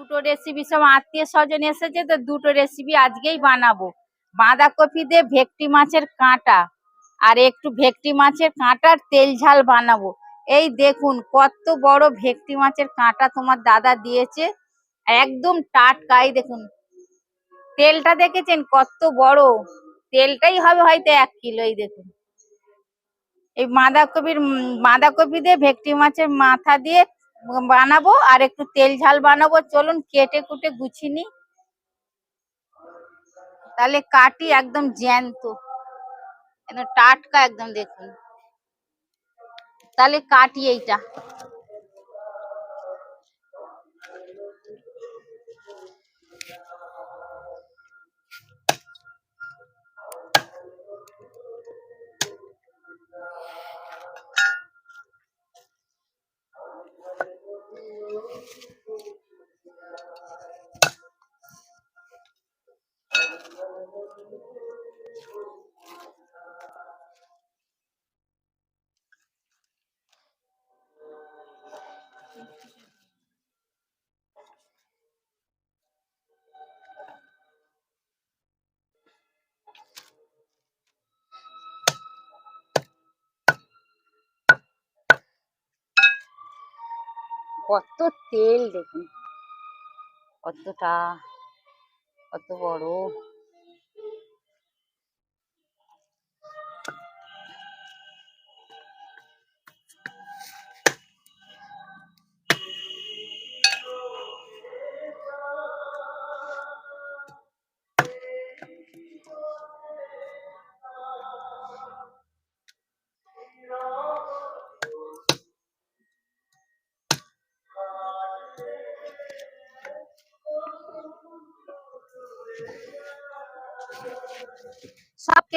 দুটো রেসিপি সব আত্মীয় স্বজন এসেছে, তো দুটো রেসিপি আজকেই বানাবো। বাঁধাকপি দিয়ে ভেটকি মাছের কাঁটা, আর একটু ভেটকি মাছের কাঁটার তেল ঝাল বানাবো। এই দেখুন, কত বড় ভেটকি মাছের কাঁটা তোমার দাদা দিয়েছে, একদম টাটকাই দেখুন, তেলটা দেখেছেন? কত বড়, তেলটাই হবে হয়তো এক কিলো, এই দেখুন। এই বাঁধাকপির, বাঁধাকপি দিয়ে ভেটকি মাছের মাথা দিয়ে বানাবো আর একটু তেল ঝাল বানাবো। চলুন কেটে কুটে গুছিনি তাহলে কাটি একদম জ্যান্ত। টাটকা একদম দেখুন। তাহলে কাটি এইটা। কত তেল দেখুন। কতটা কত বড়।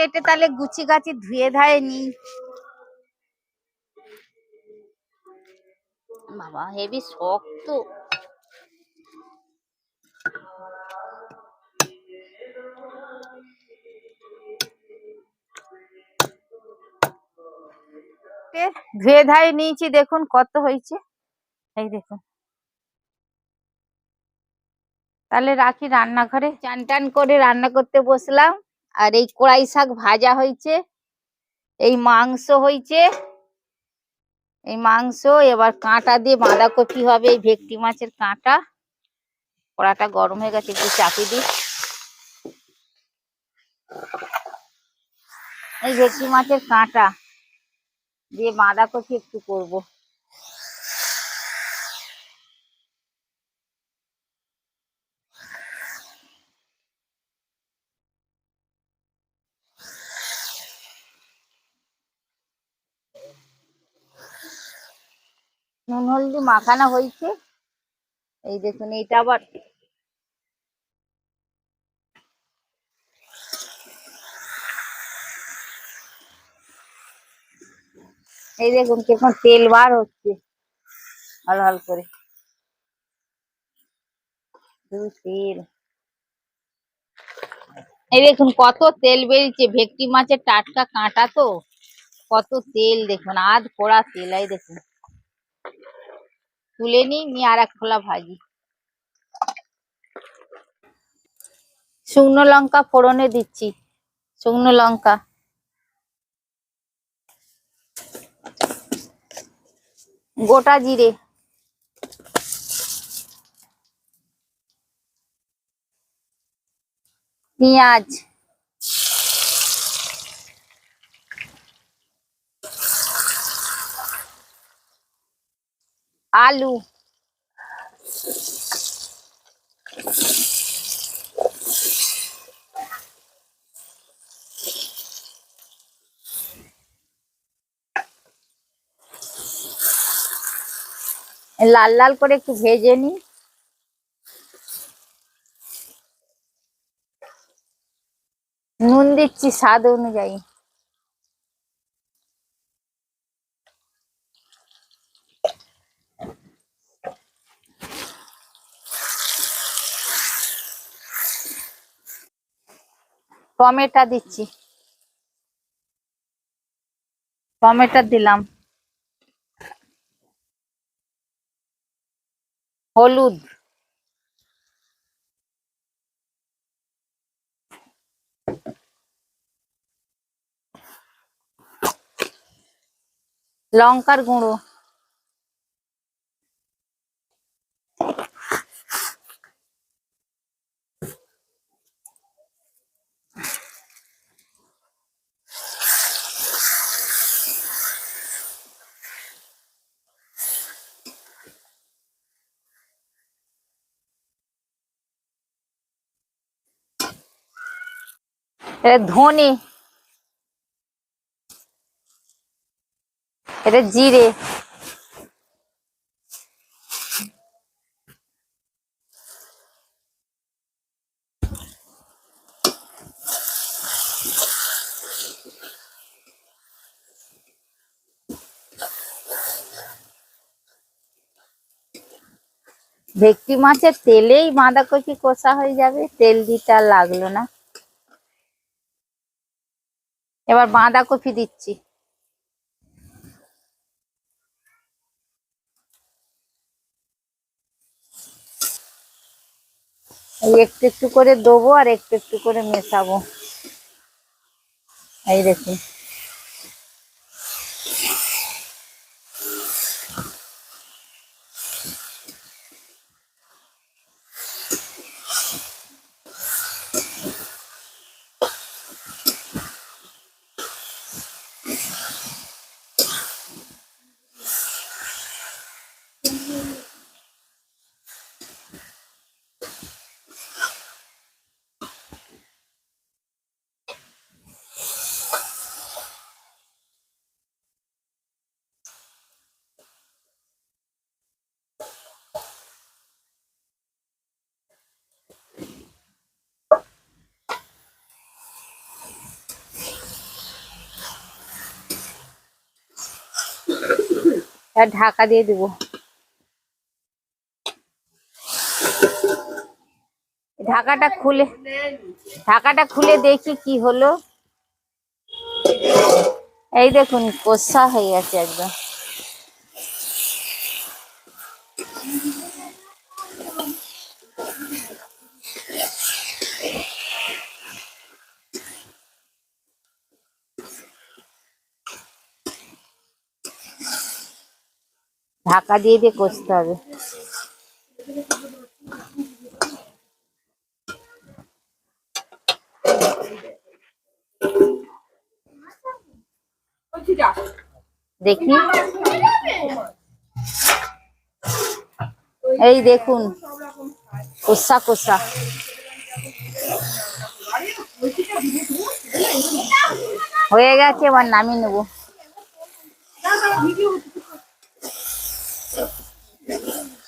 কেটে তাহলে গুছি গাছি ধুয়ে ধায় নি। বাবা হেভি শক্ত। ধুয়ে ধায় নিয়েছি দেখুন কত হয়েছে। এই দেখুন। তাহলে রাখি রান্নাঘরে। চান টান করে রান্না করতে বসলাম। আর এই কড়াই শাক ভাজা হয়েছে, এই মাংস হয়েছে, এই মাংস, এবার কাঁটা দিয়ে বাঁধাকপি হবে, এই ভেটকি মাছের কাঁটা। কড়াটা গরম হয়ে গেছে, একটু চাপি দিই। এই ভেটকি মাছের কাঁটা দিয়ে বাঁধাকপি একটু করব। হলদি মাখানো হয়েছে। এই দেখুন, এইটা আবার এই দেখুন কেমন তেল বার হচ্ছে। হল হল করে। তেল এই দেখুন, কত তেল বেরিয়েছে। ভেটকি মাছের টাটকা কাঁটা তো। কত তেল দেখুন, আধ পোড়া তেল এই দেখুন। তুলে নিই, নিয়ে আর এক খোলা ভাজি। শুকনো লঙ্কা ফোড়নে দিচ্ছি, শুকনো লঙ্কা। গোটা জিরে। পেঁয়াজ। আলু লাল লাল করে একটু ভেজে নি নুন দিচ্ছি স্বাদ অনুযায়ী टमेटो दीची टमेटो दिल हलुद लंकार गुड़ो এটা ধনে এটা জিরে ভেটকি মাছের তেলেই বাঁধাকপি কষা হয়ে যাবে তেল দিতে আর লাগল না এবার বাঁধাকপি দিচ্ছি। একটু একটু করে দেবো আর একটু একটু করে মেশাবো। এই দেখুন। আর ঢাকা দিয়ে দেবো। ঢাকাটা খুলে ঢাকাটা খুলে দেখি কি হলো। এই দেখুন কষা হয়ে গেছে একদম। ঢাকা দিয়ে দিয়ে কষতে হবে। দেখি। এই দেখুন, কষা কষা। হয়ে গেছে, এবার নামিয়ে নেব।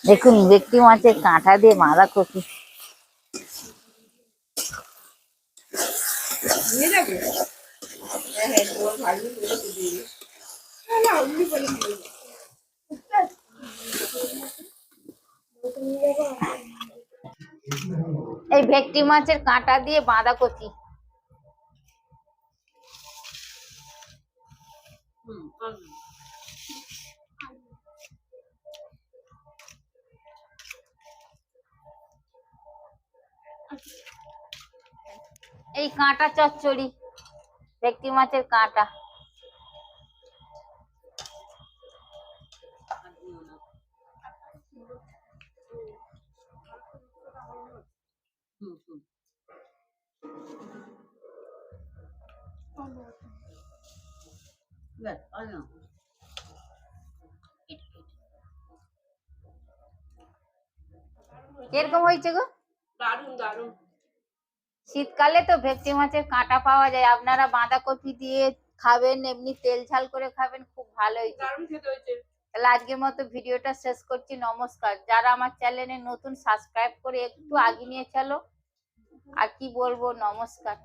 দেখুন ভেটকি মাছের কাঁটা দিয়ে বাঁধাকপি এই ভেটকি মাছের কাঁটা দিয়ে বাঁধাকপি এই কাঁটা চচ্চড়ি ভেটকি মাছের কাঁটা। কীরকম হয়েছে গো? দারুণ দারুণ শীতকালে তো ভেটকি মাছের কাঁটা পাওয়া যায়। আপনারা বাঁধাকপি দিয়ে খাবেন এমনি তেল ঝাল করে খাবেন খুব ভালো হয়েছে দারুণ খেতে হয়েছে। তাহলে আজকের মতো ভিডিওটা শেষ করছি। নমস্কার। যারা আমার চ্যানেলে নতুন সাবস্ক্রাইব করে একটু আগে নিয়ে চলো। আর কি বলব? নমস্কার।